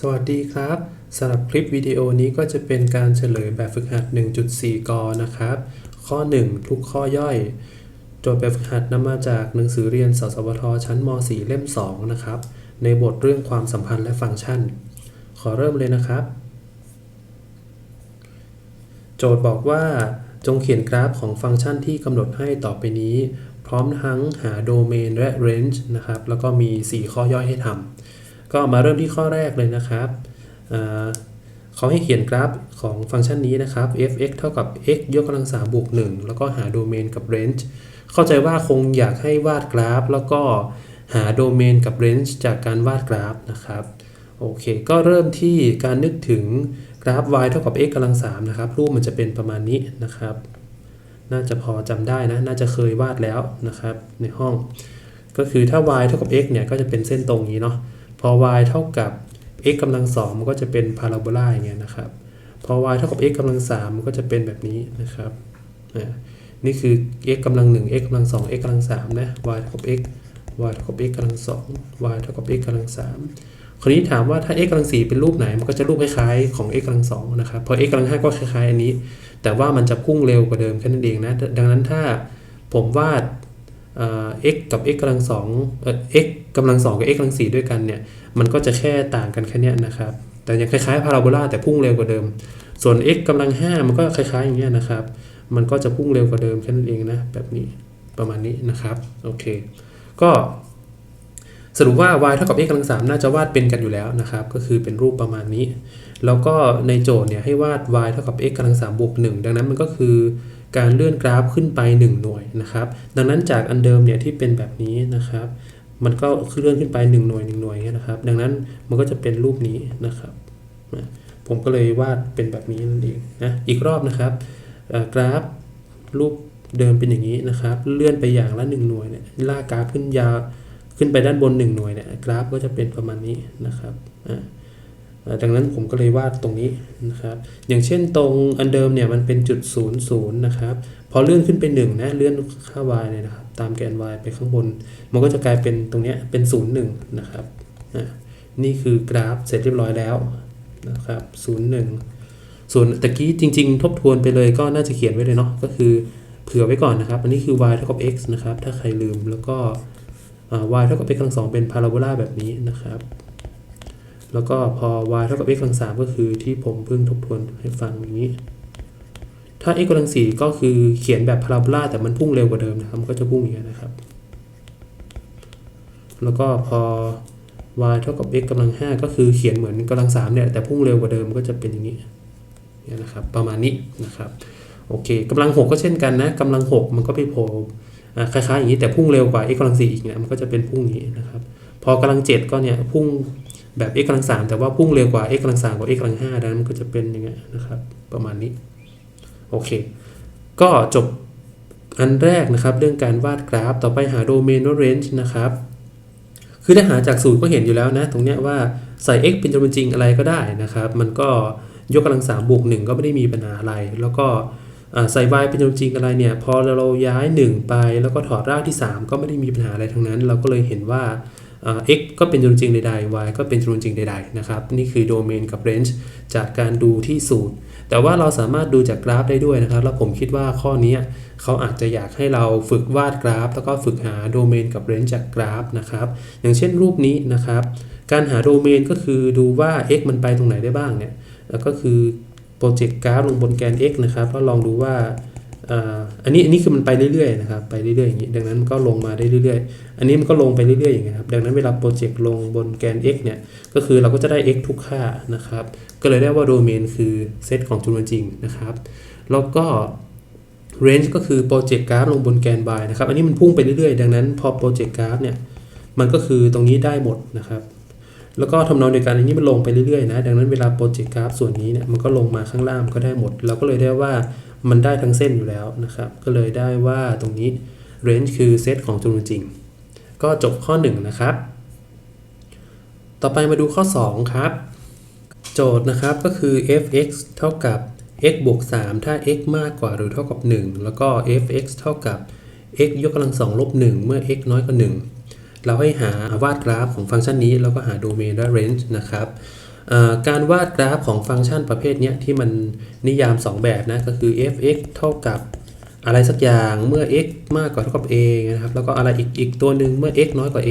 สวัสดีครับสำหรับคลิปวิดีโอนี้ก็จะเป็นการเฉลยแบบฝึกหัด 1.4 กนะครับ ข้อ 1 ทุกข้อย่อย โจทย์แบบฝึกหัดนำมาจากหนังสือเรียนสสวทชั้นม .4 เล่ม 2 นะครับ ในบทเรื่องความสัมพันธ์และฟังก์ชัน ขอเริ่มเลยนะครับ โจทย์บอกว่า จงเขียนกราฟของฟังก์ชันที่กำหนดให้ต่อไปนี้ พร้อมทั้งหาโดเมนและ range นะครับ แล้วก็มี 4 ข้อย่อยให้ทำ ก็มาเริ่มที่ข้อแรกเลยนะครับเขาให้เขียนกราฟของฟังก์ชันนี้นะครับ f(x) เท่ากับ x ยกกำลัง3บวก1แล้วก็หาโดเมนกับ range เข้าใจว่าคงอยากให้วาดกราฟ แล้วก็หาโดเมนกับ range จากการวาดกราฟนะครับโอเค ก็เริ่มที่การนึกถึงกราฟ y เท่ากับ x กำลัง3นะครับ รูปมันจะเป็นประมาณนี้นะครับ น่าจะพอจำได้นะ น่าจะเคยวาดแล้วนะครับ ในห้อง ก็คือถ้า y เท่ากับ x เนี่ย ก็จะเป็นเส้นตรงนี้เนาะ พอ y เท่ากับ x กำลัง2มันก็จะเป็นพาราโบลาอย่างเงี้ยนะครับ พอ y เท่ากับ x กำลัง3มันก็จะเป็นแบบนี้นะครับนี่คือ x กำลัง1 x กำลัง2 x กำลัง3นะ y เท่ากับ x y เท่ากับ x กำลัง2 y เท่ากับ x กำลัง3คราวนี้ถามว่าถ้า x กำลัง4เป็นรูปไหน มันก็จะรูปคล้ายๆของ x กำลัง2นะครับ พอ x กำลัง5ก็คล้ายๆอันนี้ แต่ว่ามันจะพุ่งเร็วกว่าเดิมแค่นั้นเองนะ ดังนั้นถ้าผมวาด x กับ x กำลัง2เอ่อ x กำลัง2กับ x กำลัง4ด้วยกันเนี่ย มันก็จะแค่ต่างกันแค่นี้นะครับ แต่ยังคล้ายๆพาราโบลาแต่พุ่งเร็วกว่าเดิม ส่วน x กำลัง5มันก็คล้ายๆอย่างเงี้ยนะครับ มันก็จะพุ่งเร็วกว่าเดิมแค่นั้นเองนะ แบบนี้ประมาณนี้นะครับ โอเค ก็สรุปว่า y เท่ากับ x กำลัง3น่าจะวาดเป็นกันอยู่แล้วนะครับ ก็คือเป็นรูปประมาณนี้ แล้วก็ในโจทย์เนี่ยให้วาด y เท่ากับ x กำลัง3บวก1ดังนั้นมันก็คือการเลื่อนกราฟขึ้นไป 1 หน่วยนะครับ ดังนั้นจากอันเดิมเนี่ยที่เป็นแบบนี้นะครับ มันก็เลื่อนขึ้นไป 1 หน่วย 1 หน่วยเงี้ยนะครับ ดังนั้นมันก็จะเป็นรูปนี้นะครับนะผมก็เลยวาดเป็นแบบนี้นั่นเองนะอีกรอบนะครับกราฟรูปเดิมเป็นอย่างนี้นะครับ เลื่อนไปอย่างละ 1 หน่วยเนี่ยลากกราฟขึ้นยาวขึ้นไปด้านบน 1 หน่วยเนี่ยกราฟก็จะเป็นประมาณนี้นะครับอ่า ดังนั้นผมก็เลยวาดตรงนี้นะครับ อย่างเช่นตรงอันเดิมเนี่ยมันเป็นจุด0 0นย์นะครับพอเลื่อนขึ้นไป1นะเลื่อนค่า y เนี่ยนะครับ ตามแกน y ไปข้างบน มันก็จะกลายเป็นตรงนี้เป็น0 1นย์นะครับนี่คือกราฟเสร็จเรียบร้อยแล้วนะครับ0 1ส่วนตะกี้จริง ๆ ทบทวนไปเลยก็น่าจะเขียนไว้เลยเนาะก็คือเผื่อไว้ก่อนนะครับ อันนี้คือ y เท่ากับ x นะครับ ถ้าใครลืมแล้วก็ y เท่ากับ x กำลังสองเป็นพาราโบลาแบบนี้นะครับ แล้วก็พอ y เท่ากับ x กำลังสามก็คือที่ผมเพิ่งทบทวนให้ฟังอย่างนี้ ถ้า x กำลังสี่ก็คือเขียนแบบพาราโบลาแต่มันพุ่งเร็วกว่าเดิมนะครับมันก็จะพุ่งอย่างนี้ยนะครับ แล้วก็พอ y เท่ากับ x กำลังห้าก็คือเขียนเหมือนกำลังสามเนี่ยแต่พุ่งเร็วกว่าเดิมก็จะเป็นอย่างนี้เนี่ยนะครับประมาณนี้นะครับโอเคกำลังหกก็เช่นกันนะกำลังหกมันก็ไปโผล่คล้ายๆอย่างนี้แต่พุ่งเร็วกว่า x กำลังสี่อีกเนี่ยมันก็จะเป็นพุ่งอย่างนี้นะครับ พอกำลังเจ็ดก็เนี่ยพุ่ง แบบ x กำลังสามแต่ว่าพุ่งเร็วกว่า x กำลังสามกว่า x กำลังห้าดังนั้นมันก็จะเป็นอย่างเงี้ยนะครับ ประมาณนี้ โอเค ก็จบอันแรกนะครับเรื่องการวาดกราฟ ต่อไปหาโดเมนว่า range นะครับ คือถ้าหาจากสูตรก็เห็นอยู่แล้วนะ ตรงเนี้ยว่าใส่ x เป็นจำนวนจริงอะไรก็ได้นะครับ มันก็ยกกำลังสามบวกหนึ่งก็ไม่ได้มีปัญหาอะไร แล้วก็ใส่ y เป็นจำนวนจริงอะไรเนี่ย พอเราย้าย 1 ไปแล้วก็ถอดรากที่ 3 ก็ไม่ได้มีปัญหาอะไรทั้งนั้น เราก็เลยเห็นว่า x ก็เป็นจำนวนจริงใดๆ y ก็เป็นจำนวนจริงใดๆนะครับนี่คือโดเมนกับ range จากการดูที่สูตร แต่ว่าเราสามารถดูจากกราฟได้ด้วยนะครับ แล้วผมคิดว่าข้อนี้เขาอาจจะอยากให้เราฝึกวาดกราฟ แล้วก็ฝึกหาโดเมนกับ range จากกราฟนะครับ อย่างเช่นรูปนี้นะครับ การหาโดเมนก็คือดูว่า x มันไปตรงไหนได้บ้างเนี่ยแล้วก็คือโปรเจกต์กราฟลงบนแกน x นะครับแล้วลองดูว่า อันนี้อันนี้คือมันไปเรื่อยๆนะครับไปเรื่อยๆอย่างนี้ดังนั้นมันก็ลงมาได้เรื่อยๆ อันนี้มันก็ลงไปเรื่อยๆอย่างเงี้ยครับดังนั้นเวลาโปรเจกต์ลงบนแกน x เนี่ยก็คือเราก็จะได้ x ทุกค่านะครับก็เลยได้ว่าโดเมนคือเซตของจำนวนจริงนะครับแล้วก็ range ก็คือโปรเจกต์กราฟลงบนแกน y นะครับอันนี้มันพุ่งไปเรื่อยๆ ดังนั้นพอโปรเจกต์กราฟเนี่ยมันก็คือตรงนี้ได้หมดนะครับแล้วก็ทำนองเดียวกันอันนี้มันลงไปเรื่อยๆนะดังนั้นเวลาโปรเจกต์กราฟส่วนนี้เนี่ยมันก็ลงมาข้างล่างก็ได้หมด เราก็เลยได้ว่า มันได้ทั้งเส้นอยู่แล้วนะครับ ก็เลยได้ว่าตรงนี้ range คือเซตของจำนวนจริง ก็จบข้อ 1 นะครับ ต่อไปมาดูข้อ 2 ครับ โจทย์นะครับก็คือ f(x) เท่ากับ x บวก 3 ถ้า x มากกว่าหรือเท่ากับ 1 แล้วก็ f(x) เท่ากับ x ยกกำลังสองลบ 1 เมื่อ x น้อยกว่า 1 เราให้หาวาดกราฟของฟังก์ชันนี้ แล้วก็หาโดเมนและ range นะครับ การวาดกราฟของฟังก์ชันประเภทนี้ที่มันนิยาม 2 แบบนะ ก็คือ f(x) เท่ากับอะไรสักอย่างเมื่อ x มากกว่าเท่ากับ a นะครับ แล้วก็อะไรอีกอีกตัวหนึ่งเมื่อ x น้อยกว่า a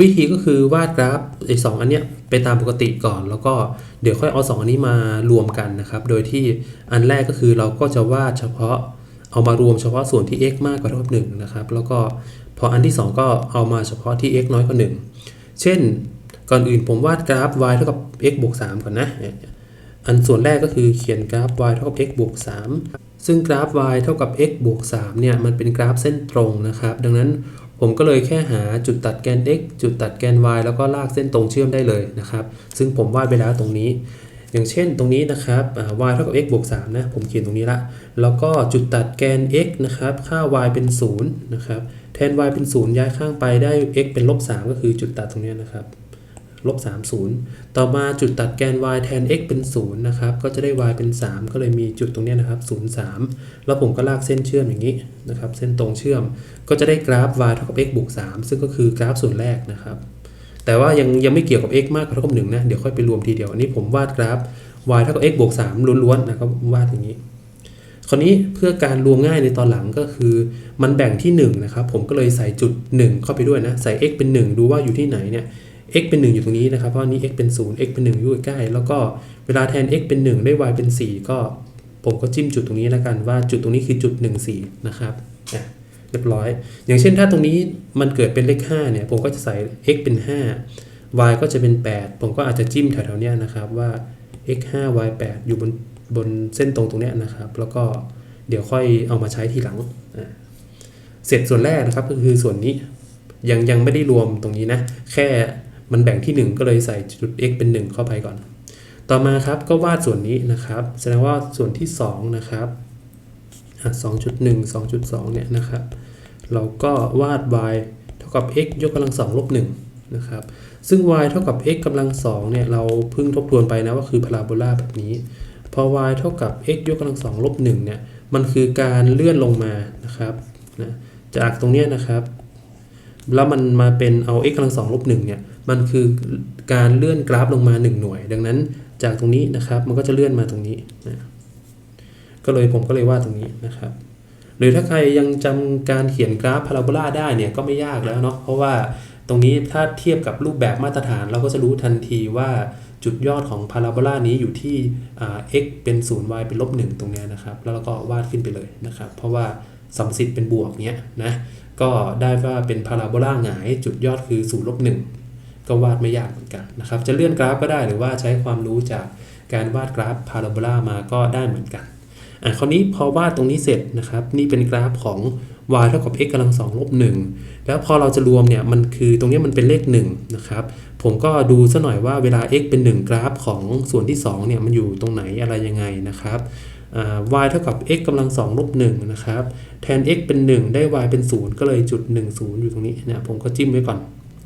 วิธีก็คือวาดกราฟไอ้สองอันเนี้ยไปตามปกติก่อน แล้วก็เดี๋ยวค่อยเอา 2 อันนี้มารวมกันนะครับ โดยที่อันแรกก็คือเราก็จะวาดเฉพาะเอามารวมเฉพาะส่วนที่ x มากกว่าเท่ากับ1นะครับ แล้วก็พออันที่ 2 ก็เอามาเฉพาะที่ x น้อยกว่า 1 เช่น ก่อนอื่นผมวาดกราฟ y เท่ากับ x บวก3ก่อนนะ อันส่วนแรกก็คือเขียนกราฟ y เท่ากับ x บวก3ซึ่งกราฟ y เท่ากับ x บวก3เนี่ยมันเป็นกราฟเส้นตรงนะครับ ดังนั้นผมก็เลยแค่หาจุดตัดแกน x จุดตัดแกน y แล้วก็ลากเส้นตรงเชื่อมได้เลยนะครับ ซึ่งผมวาดไปแล้วตรงนี้ อย่างเช่นตรงนี้นะครับ y เท่ากับ x บวก3นะผมเขียนตรงนี้ละ แล้วก็จุดตัดแกน x นะครับค่า y เป็น0นะครับแทน y เป็น 0 ย้ายข้างไปได้ x เป็นลบ3ก็คือจุดตัดตรงนี้นะครับ ลบ3 0 ต่อมาจุดตัดแกน y แทน x เป็น 0 นะครับ ก็จะได้ y เป็น 3 ก็เลยมีจุดตรงนี้นะครับ 0 3 แล้วผมก็ลากเส้นเชื่อมอย่างนี้นะครับ เส้นตรงเชื่อม ก็จะได้กราฟ y เท่ากับ x บวก3 ซึ่งก็คือกราฟส่วนแรกนะครับ แต่ว่ายังยังไม่เกี่ยวกับ x มากกว่าเท่ากับ1นะ เดี๋ยวค่อยไปรวมทีเดียว อันนี้ผมวาดกราฟ y เท่ากับ x บวก3ล้วนๆนะครับ วาดอย่างนี้ คราวนี้เพื่อการรวมง่ายในตอนหลังก็คือ มันแบ่งที่1นะครับ ผมก็เลยใส่จุด 1 เข้าไปด้วยนะ ใส่ x เป็น 1 ดูว่าอยู่ที่ไหนเนี่ย x เป็น 1 อยู่ตรงนี้นะครับ เพราะอันนี้ x เป็น 0 x เป็น 1 อยู่ใกล้ แล้วก็เวลาแทน x เป็น 1 ได้ y เป็น 4 ก็ผมก็จิ้มจุดตรงนี้แล้วกันว่าจุดตรงนี้คือจุด 1 4 นะครับอะเรียบร้อย อย่างเช่นถ้าตรงนี้มันเกิดเป็นเลข 5 เนี่ย ผมก็จะใส่ x เป็น 5 y ก็จะเป็น 8 ผมก็อาจจะจิ้มแถวๆเนี้ยนะครับว่า x 5 y 8 อยู่บนบนเส้นตรงตรงเนี้ยนะครับ แล้วก็เดี๋ยวค่อยเอามาใช้ทีหลังอะเสร็จส่วนแรกนะครับก็คือส่วนนี้ยังยังไม่ได้รวมตรงนี้นะ แค่ มันแบ่งที่ 1 ก็เลยใส่จุด x เป็น 1 เข้าไปก่อน ต่อมาครับก็วาดส่วนนี้นะครับ แสดงว่าส่วนที่ 2 นะครับอะ2.1 2.2 เนี่ยนะครับ เราก็วาด y เท่ากับ x ยกกำลัง2ลบ1นะครับ ซึ่ง y เท่ากับ x กำลัง2เนี่ยเราเพิ่งทบทวนไปนะว่าคือพาราโบลาแบบนี้ พอ y เท่ากับ x ยกกำลัง2ลบ1เนี่ย มันคือการเลื่อนลงมานะครับนะจากตรงเนี้ยนะครับ แล้วมันมาเป็นเอา x กำลัง2ลบ1เนี่ย มันคือการเลื่อนกราฟลงมา 1 หน่วย ดังนั้นจากตรงนี้นะครับ มันก็จะเลื่อนมาตรงนี้นะก็เลยผมก็เลยวาดตรงนี้นะครับ หรือถ้าใครยังจำการเขียนกราฟพาราโบลาได้เนี่ยก็ไม่ยากแล้วเนาะเพราะว่าตรงนี้ถ้าเทียบกับรูปแบบมาตรฐาน เราก็จะรู้ทันทีว่าจุดยอดของพาราโบลานี้อยู่ที่อ่า x เป็น 0 y เป็นลบ1ตรงเนี้ยนะครับ แล้วเราก็วาดขึ้นไปเลยนะครับ เพราะว่าสัมสิทธิ์เป็นบวกเนี้ยนะ ก็ได้ว่าเป็นพาราโบลาหงายจุดยอดคือ0ลบ1 ก็วาดไม่ยากเหมือนกันนะครับ จะเลื่อนกราฟก็ได้หรือว่าใช้ความรู้จากการวาดกราฟพาราโบลามาก็ได้เหมือนกันอะคราวนี้พอวาดตรงนี้เสร็จนะครับ นี่เป็นกราฟของ y เท่ากับ x กำลัง2ลบ1แล้วพอเราจะรวมเนี่ยมันคือตรงนี้มันเป็นเลข1นะครับผมก็ดูซะหน่อยว่าเวลา x เป็น 1 กราฟของส่วนที่2เนี่ยมันอยู่ตรงไหนอะไรยังไงนะครับ y เท่ากับ x กำลัง2ลบ1นะครับแทน x เป็น 1 ได้ y เป็น 0 ก็เลยจุด 1 0 อยู่ตรงนี้เนี่ยผมก็จิ้มไว้ก่อน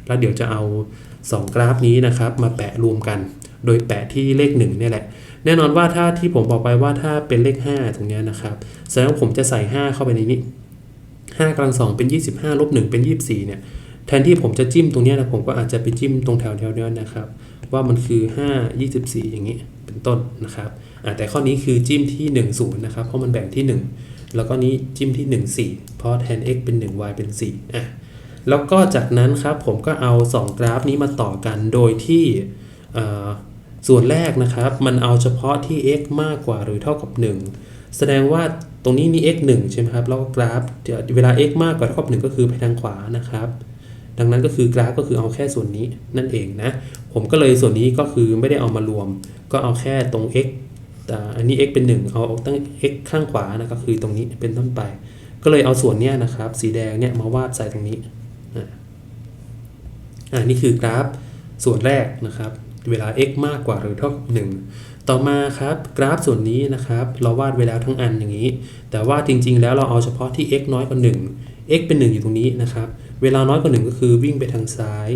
แล้วเดี๋ยวจะเอา 2 กราฟนี้นะครับมาแปะรวมกัน โดยแปะที่เลข1เนี่ยแหละ แน่นอนว่าถ้าที่ผมบอกไปว่าถ้าเป็นเลข 5 ตรงเนี้ยนะครับแสดงว่าผมจะใส่ 5 เข้าไปในนี้5กำลัง2เป็น 25ลบ1เป็น 24เนี่ยแทนที่ผมจะจิ้มตรงเนี้ยนะผมก็อาจจะไปจิ้มตรงแถวแถวเนี้นะครับ ว่ามันคือ 5 24 อย่างนี้เป็นต้นนะครับแต่ข้อนี้คือจิ้มที่ 1 0นะครับเพราะมันแบ่งที่ 1 แล้วก็นี้จิ้มที่ 1 4 เพราะแทน x เป็น 1 y เป็น4อะ แล้วก็จากนั้นครับผมก็เอา 2 กราฟนี้มาต่อกันโดยที่ส่วนแรกนะครับ มันเอาเฉพาะที่ x มากกว่าหรือเท่ากับ 1 แสดงว่าตรงนี้มี x 1 ใช่ไหมครับ แล้วก็กราฟเวลา x มากกว่าเท่ากับ 1 ก็คือไปทางขวานะครับ ดังนั้นก็คือกราฟก็คือเอาแค่ส่วนนี้นั่นเองนะ ผมก็เลยส่วนนี้ก็คือไม่ได้เอามารวม ก็เอาแค่ตรง x อ่อันนี้ x เป็น 1 เอาตั้ง x ข้างขวานะก็คือตรงนี้เป็นต้นไป ก็เลยเอาส่วนเนี้ยนะครับ สีแดงเนี่ยมาวาดใส่ตรงนี้ อ่านี่คือกราฟส่วนแรกนะครับ เวลา x มากกว่าหรือเท่ากับ1ต่อมาครับกราฟส่วนนี้นะครับ เราวาดไว้แล้วทั้งอันอย่างนี้ แต่ว่าจริง ๆ แล้วเราเอาเฉพาะที่ x น้อยกว่า 1 x เป็น 1 อยู่ตรงนี้นะครับ เวลาน้อยกว่า 1 ก็คือวิ่งไปทางซ้าย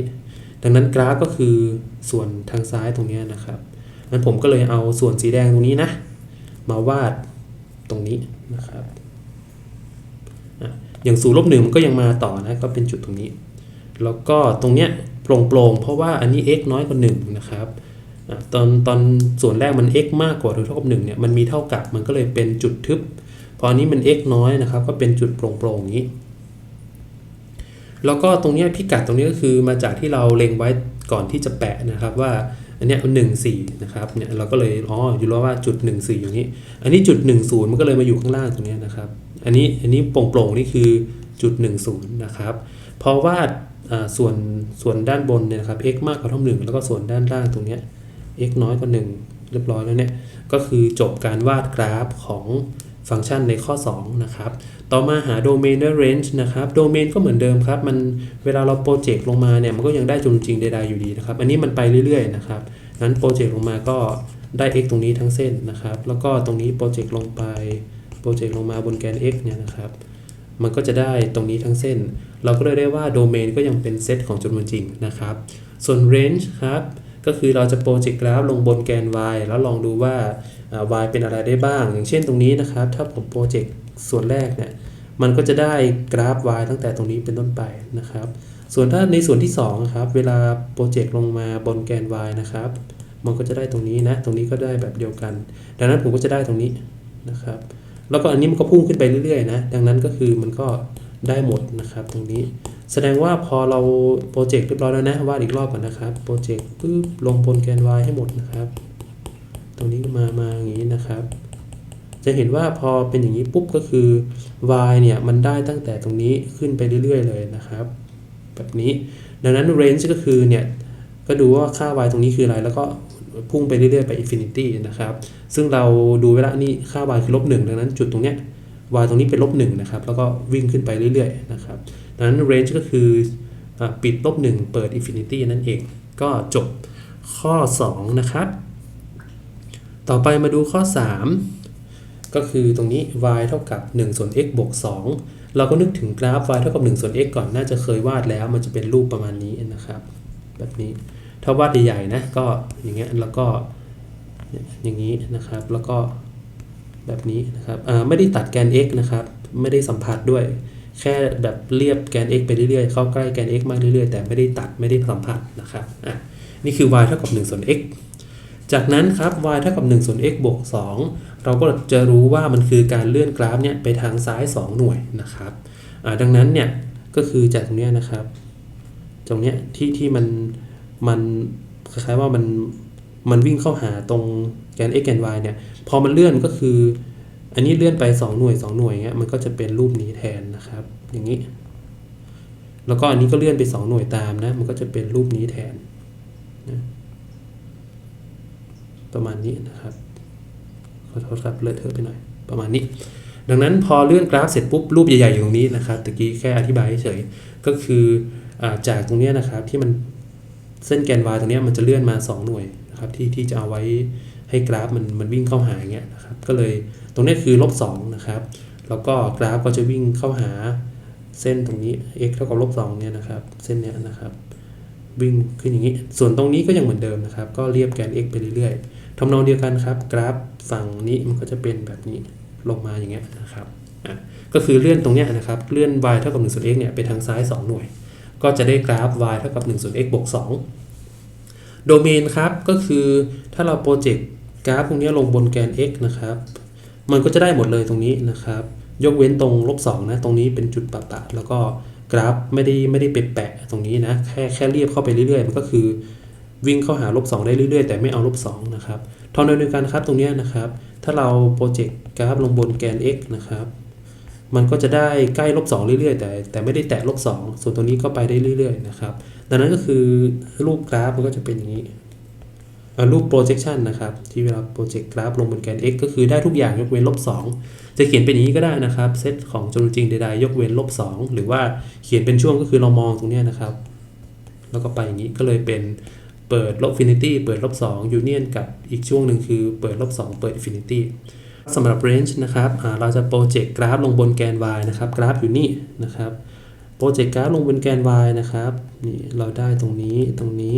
ดังนั้นกราฟก็คือส่วนทางซ้ายตรงนี้นะครับงั้นผมก็เลยเอาส่วนสีแดงตรงนี้นะ มาวาดตรงนี้นะครับอย่างศูนย์ลบหนึ่งมันก็ยังมาต่อนะก็เป็นจุดตรงนี้ แล้วก็ตรงเนี้ย โปร่งๆ เพราะว่าอันนี้ x น้อยกว่า1นะครับตอนตอนส่วนแรกมัน x มากกว่าหรือเท่ากับ1เนี่ยมันมีเท่ากับมันก็เลยเป็นจุดทึบ พออันนี้มัน x น้อยนะครับ ก็เป็นจุดโปร่งๆอย่างนี้ แล้วก็ตรงนี้พิกัดตรงนี้ก็คือมาจากที่เราเล็งไว้ก่อนที่จะแปะนะครับว่าอันนี้หนึ่งสี่นะครับเนี่ยเราก็เลยอ๋ออยู่แล้วว่าจุดหนึ่งสี่อย่างนี้ อันนี้จุดหนึ่งศูนย์มันก็เลยมาอยู่ข้างล่างตรงนี้นะครับ อันนี้อันนี้โปร่งๆนี่คือจุดหนึ่งศูนย์นะครับเพราะว่า ส่วนส่วนด้านบนเนี่ยนะครับ x มากกว่าเท่าหนึ่งแล้วก็ส่วนด้านล่างตรงเนี้ย x น้อยกว่า 1 เรียบร้อยแล้วเนี่ย ก็คือจบการวาดกราฟของฟังก์ชันในข้อ 2 นะครับ ต่อมาหาโดเมนและ range นะครับ โดเมนก็เหมือนเดิมครับ มันเวลาเราโปรเจกต์ลงมาเนี่ย มันก็ยังได้จุดจริงใดๆอยู่ดีนะครับ อันนี้มันไปเรื่อยๆนะครับ งั้นโปรเจกต์ลงมาก็ได้ x ตรงนี้ทั้งเส้นนะครับ แล้วก็ตรงนี้โปรเจกต์ลงไป โปรเจกต์ลงมาบนแกน x เนี่ยนะครับ มันก็จะได้ตรงนี้ทั้งเส้น เราก็เลยได้ว่าโดเมนก็ยังเป็นเซตของจำนวนจริงนะครับ ส่วน range ครับก็คือเราจะโปรเจกต์กราฟลงบนแกน y แล้วลองดูว่า y เป็นอะไรได้บ้าง อย่างเช่นตรงนี้นะครับ ถ้าผมโปรเจกต์ส่วนแรกเนี่ยมันก็จะได้กราฟ y ตั้งแต่ตรงนี้เป็นต้นไปนะครับ ส่วนถ้าในส่วนที่2ครับเวลาโปรเจกต์ลงมาบนแกน y นะครับ มันก็จะได้ตรงนี้นะ ตรงนี้ก็ได้แบบเดียวกัน ดังนั้นผมก็จะได้ตรงนี้นะครับ แล้วก็อันนี้มันก็พุ่งขึ้นไปเรื่อยๆนะ ดังนั้นก็คือมันก็ได้หมดนะครับ ตรงนี้ แสดงว่าพอเราโปรเจกต์เรียบร้อยแล้วนะ วาดอีกรอบก่อนนะครับ โปรเจกต์ปุ๊บลงบนแกน y ให้หมดนะครับ ตรงนี้มา มาอย่างนี้นะครับ จะเห็นว่าพอเป็นอย่างนี้ปุ๊บก็คือ y เนี่ยมันได้ตั้งแต่ตรงนี้ขึ้นไปเรื่อย ๆ เลยนะครับ แบบนี้ ดังนั้น range ก็คือเนี่ย ก็ดูว่าค่า y ตรงนี้คืออะไร แล้วก็พุ่งไปเรื่อยๆไป infinity นะครับ ซึ่งเราดูเวลานี่ค่า y คือลบหนึ่งดังนั้นจุดตรงเนี้ย y ตรงนี้เป็นลบหนึ่งนะครับ แล้วก็วิ่งขึ้นไปเรื่อยๆนะครับดังนั้น range ก็คืออปิดลบหนึ่งเปิด infinity นั่นเอง ก็จบข้อ 2 นะครับ ต่อไปมาดูข้อ 3 ก็คือตรงนี้ y เท่ากับ 1 ส่วน x บวก 2 เราก็นึกถึงกราฟ y เท่ากับ 1 ส่วน x ก่อน น่าจะเคยวาดแล้ว มันจะเป็นรูปประมาณนี้นะครับ แบบนี้ ถ้าวาดใหญ่ๆนะ ก็อย่างเงี้ย แล้วก็ อย่างนี้นะครับ แล้วก็แบบนี้นะครับไม่ได้ตัดแกน x นะครับ ไม่ได้สัมผัสด้วย แค่แบบเรียบแกน x ไปเรื่อยๆ เข้าใกล้แกน x มากเรื่อยๆ แต่ไม่ได้ตัดไม่ได้สัมผัสนะครับอะนี่คือ y เท่ากับ1ส่วน x จากนั้นครับ y เท่ากับ1ส่วน x บวก 2 เราก็จะรู้ว่ามันคือการเลื่อนกราฟเนี่ยไปทางซ้าย 2 หน่วยนะครับอ่าดังนั้นเนี่ยก็คือจากตรงเนี้ยนะครับ ตรงเนี้ยที่ที่มันมันคล้ายๆว่ามัน มันวิ่งเข้าหาตรงแกน x แกน y เนี่ย พอมันเลื่อนก็คือ อันนี้เลื่อนไป 2 หน่วย 2 หน่วยเงี้ยมันก็จะเป็นรูปนี้แทนนะครับ อย่างนี้ แล้วก็อันนี้ก็เลื่อนไป 2 หน่วยตามนะ มันก็จะเป็นรูปนี้แทนนะประมาณนี้นะครับขอโทษครับเลอะเทอะไปหน่อย ประมาณนี้ ดังนั้นพอเลื่อนกราฟเสร็จปุ๊บรูปใหญ่ๆอยู่ตรงนี้นะครับตะกี้แค่อธิบายเฉยก็คืออจากตรงนี้นะครับที่มันเส้นแกน y ตรงนี้มันจะเลื่อนมา 2 หน่วย นะครับที่ที่จะเอาไว้ให้กราฟมันมันวิ่งเข้าหาอย่างเงี้ยนะครับก็เลยตรงนี้คือลบสนะครับแล้วก็กราฟก็จะวิ่งเข้าหาเส้นตรงนี้ x เท่ากับลบสเนี่ยนะครับเส้นเนี้ยนะครับวิ่งขึ้นอย่างนี้ ส่วนตรงนี้ก็ยังเหมือนเดิมนะครับ ก็เรียบแกน x ไปเรื่อยๆทำนองเดียวกันครับ กราฟฝั่งนี้มันก็จะเป็นแบบนี้ลงมาอย่างเงี้ยนะครับอะก็คือเลื่อนตรงเนี้ยนะครับ เลื่อน y เท่ากับ1ส่วน x เนี่ยไปทางซ้าย 2 หน่วย ก็จะได้กราฟ y เท่ากับ1ส่วน x บวก2 โดเมนครับก็คือถ้าเราโปรเจกต์กราฟตรงนี้ลงบนแกน x นะครับ มันก็จะได้หมดเลยตรงนี้นะครับ ยกเว้นตรงลบสนะ ตรงนี้เป็นจุดปะปะแล้วก็กราฟไม่ได้ไม่ได้ไปแปะตรงนี้นะ แค่แค่เรียบเข้าไปเรื่อยๆ มันก็คือ วิ่งเข้าหาลบสได้เรื่อยๆ แต่ไม่เอาลบสนะครับทอนเดียวกันครับตรงนี้นะครับ ถ้าเราโปรเจกต์กราฟลงบนแกน x นะครับ มันก็จะได้ใกล้ลบสองเรื่อยๆ แต่แต่ไม่ได้แตะลบสองส่วนตรงนี้ก็ไปได้เรื่อยๆนะครับ ดังนั้นก็คือรูปกราฟมันก็จะเป็นอย่างนี้รูป projection นะครับ ที่เวลา project กราฟลงบนแกน x ก็คือได้ทุกอย่างยกเว้นลบ2จะเขียนเป็นอย่างนี้ก็ได้นะครับเซตของจำนวนจริงใดๆยกเว้นลบ2หรือว่าเขียนเป็นช่วงก็คือเรามองตรงนี้นะครับ แล้วก็ไปอย่างนี้ก็เลยเป็นเปิดลบ finity เปิดลบ2 union กับอีกช่วงหนึ่งคือเปิดลบ2เปิด infinity สำหรับ range นะครับเราจะโปรเจกต์กราฟลงบนแกน y นะครับ กราฟอยู่นี่นะครับโปรเจกต์กราฟลงบนแกน y นะครับนี่เราได้ตรงนี้ตรงนี้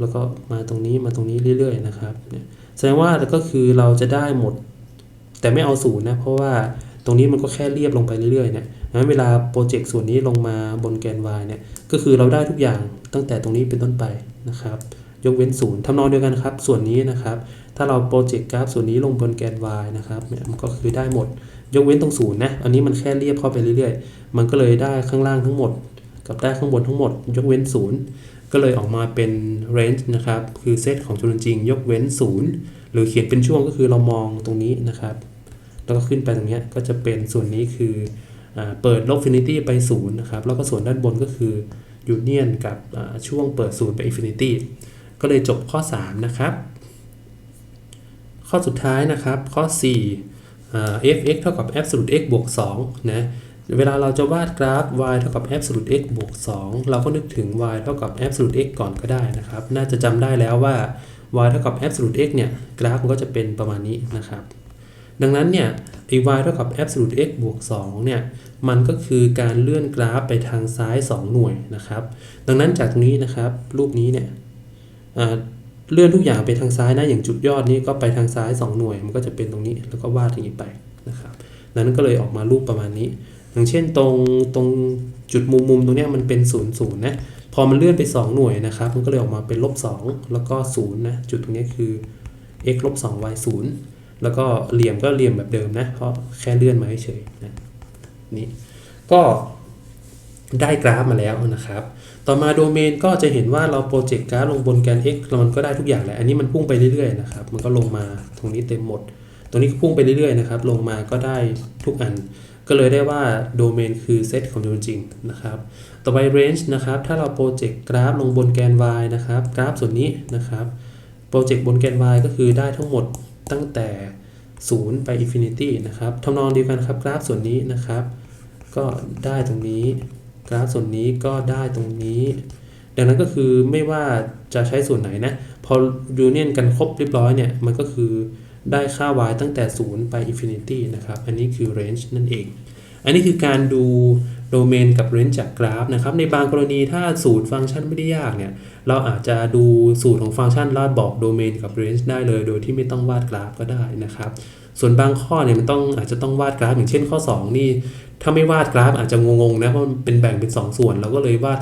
แล้วก็มาตรงนี้มาตรงนี้เรื่อยๆนะครับเนี่ยแสดงว่าก็คือเราจะได้หมด แต่ไม่เอาศูนย์นะเพราะว่าตรงนี้มันก็แค่เรียบลงไปเรื่อยๆเนี่ยงั้นเวลาโปรเจกต์ส่วนนี้ลงมาบนแกน y เนี่ยก็คือเราได้ทุกอย่างตั้งแต่ตรงนี้เป็นต้นไปนะครับ ยกเว้นศูนย์ทำนองเดียวกันครับ ส่วนนี้นะครับ ถ้าเราโปรเจกต์กราฟส่วนนี้ลงบนแกน y นะครับมันก็คือได้หมด ยกเว้นตรงศูนย์นะ อันนี้มันแค่เรียบเข้าไปเรื่อยๆ มันก็เลยได้ข้างล่างทั้งหมด กับได้ข้างบนทั้งหมด ยกเว้นศูนย์ก็เลยออกมาเป็น range นะครับ คือเซตของจำนวนจริง ยกเว้นศูนย์หรือเขียนเป็นช่วงก็คือเรามองตรงนี้นะครับ แล้วก็ขึ้นไปตรงเนี้ยก็จะเป็นส่วนนี้คือเปิดลบฟินิตี้ไปศูนย์นะครับ แล้วก็ส่วนด้านบนก็คือยูเนียนกับช่วงเปิดศูนย์ไปอินฟินิตี้ ก็เลยจบข้อ 3 นะครับ ข้อสุดท้ายนะครับ ข้อ4อ่ f(x) เท่ากับ absolute x บวก2นะเวลาเราจะวาดกราฟ y เท่ากับ absolute x บวก2เราก็นึกถึง y เท่ากับ absolute x ก่อนก็ได้นะครับ น่าจะจำได้แล้วว่า y เท่ากับ absolute x เนี่ย กราฟมันก็จะเป็นประมาณนี้นะครับ ดังนั้นเนี่ยไอ้ y เท่ากับ absolute x บวก2เนี่ย มันก็คือการเลื่อนกราฟไปทางซ้าย 2 หน่วยนะครับ ดังนั้นจากตรงนี้นะครับ รูปนี้เนี่ย เลื่อนทุกอย่างไปทางซ้ายนะอย่างจุดยอดนี้ก็ไปทางซ้าย 2 หน่วย มันก็จะเป็นตรงนี้แล้วก็วาดอย่างนี้ไปนะครับนั้นก็เลยออกมารูปประมาณนี้ อย่างเช่นตรงตรงจุดมุมมุมตรงนี้มันเป็น0ูนย์ศูนย์นะพอมันเลื่อนไป 2 หน่วยนะครับ มันก็เลยออกมาเป็นลบ2แล้วก็0นะจุดตรงนี้คือ x ลบ2 y 0แล้วก็เหลี่ยมก็เหลี่ยมแบบเดิมนะเพราะแค่เลื่อนมาเฉยๆนะนี่ก็ ได้กราฟมาแล้วนะครับ ต่อมาโดเมนก็จะเห็นว่าเราโปรเจกต์กราฟลงบนแกน x มันก็ได้ทุกอย่างแหละ อันนี้มันพุ่งไปเรื่อยๆนะครับ มันก็ลงมาตรงนี้เต็มหมด ตรงนี้ก็พุ่งไปเรื่อยๆนะครับ ลงมาก็ได้ทุกอัน ก็เลยได้ว่าโดเมนคือเซตของจำนวนจริงนะครับ ต่อไป range นะครับ ถ้าเราโปรเจกต์กราฟลงบนแกน y นะครับ กราฟส่วนนี้นะครับ โปรเจกต์บนแกน y ก็คือได้ทั้งหมดตั้งแต่ 0 ไป infinity นะครับทำนองเดียวกันครับ กราฟส่วนนี้นะครับ ก็ได้ตรงนี้ กราฟส่วนนี้ก็ได้ตรงนี้ ดังนั้นก็คือไม่ว่าจะใช้ส่วนไหนนะ พอยูเนียนกันครบเรียบร้อยเนี่ย มันก็คือได้ค่า y ตั้งแต่ 0 ไป infinity นะครับ อันนี้คือ range นั่นเอง อันนี้คือการดูโดเมนกับ range จากกราฟนะครับ ในบางกรณีถ้าสูตรฟังก์ชันไม่ได้ยากเนี่ย เราอาจจะดูสูตรของฟังก์ชันแล้วบอกโดเมนกับ range ได้เลย โดยที่ไม่ต้องวาดกราฟก็ได้นะครับ ส่วนบางข้อเนี่ยมันต้องอาจจะต้องวาดกราฟอย่างเช่นข้อ 2 นี่ ถ้าไม่วาดกราฟอาจจะงงๆนะเพราะมันเป็นแบ่งเป็น 2 ส่วน เราก็เลยวาด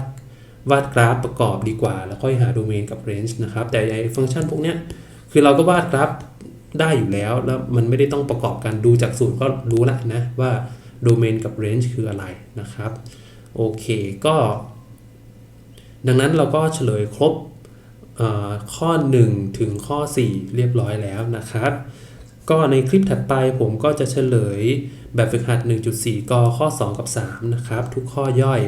วาดกราฟประกอบดีกว่า แล้วค่อยหาโดเมนกับ range นะครับ แต่ไอ้ฟังก์ชันพวกเนี้ยคือเราก็วาดกราฟได้อยู่แล้ว แล้วมันไม่ได้ต้องประกอบกันดูจากสูตรก็รู้ละนะว่าโดเมนกับ range คืออะไรนะครับโอเคก็ ดังนั้นเราก็เฉลยครบเอ่อข้อ 1 ถึงข้อ 4 เรียบร้อยแล้วนะครับ ก็ในคลิปถัดไปผมก็จะเฉลยแบบฝึกหัด 1.4 กข้อ 2 กับ 3 นะครับ ทุกข้อย่อย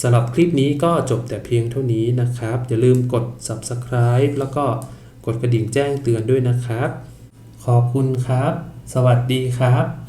สำหรับคลิปนี้ก็จบแต่เพียงเท่านี้นะครับ อย่าลืมกด subscribe แล้วก็กดกระดิ่งแจ้งเตือนด้วยนะครับ ขอบคุณครับ สวัสดีครับ